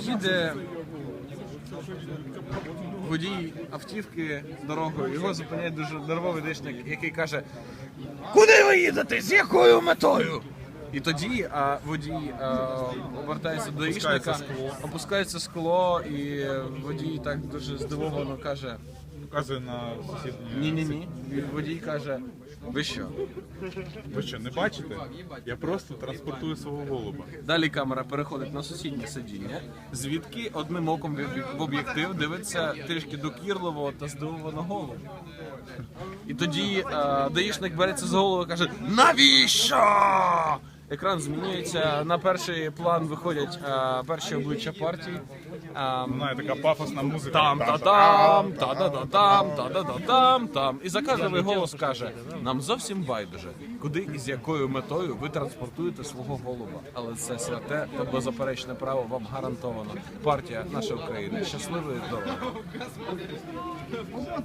їде водій автівки дорогою, його зупиняє дуже нервовий дишник, який каже: Куди ви їдете? З якою метою? І тоді а, водій а, обертається до Опускається опускається скло, і водій так дуже здивовано каже: Показує на сусідній. ні, ні, ні. Водій каже: ви що? Ви що, не бачите? Я просто транспортую свого голуба. Далі камера переходить на сусіднє сидіння, звідки одним оком в в об'єктив дивиться трішки докірливо та здивовано голову. І тоді е, даїшник береться за голову і каже: Навіщо? Екран змінюється. На перший план виходять е, перші обличчя партії. Вона така пафосна музика. там та там, та да да там, та да да там, там. І заказливий голос каже: нам зовсім байдуже, куди і з якою метою ви транспортуєте свого голуба. Але це святе та беззаперечне право вам гарантовано. Партія наша Україна. Щасливої дороги.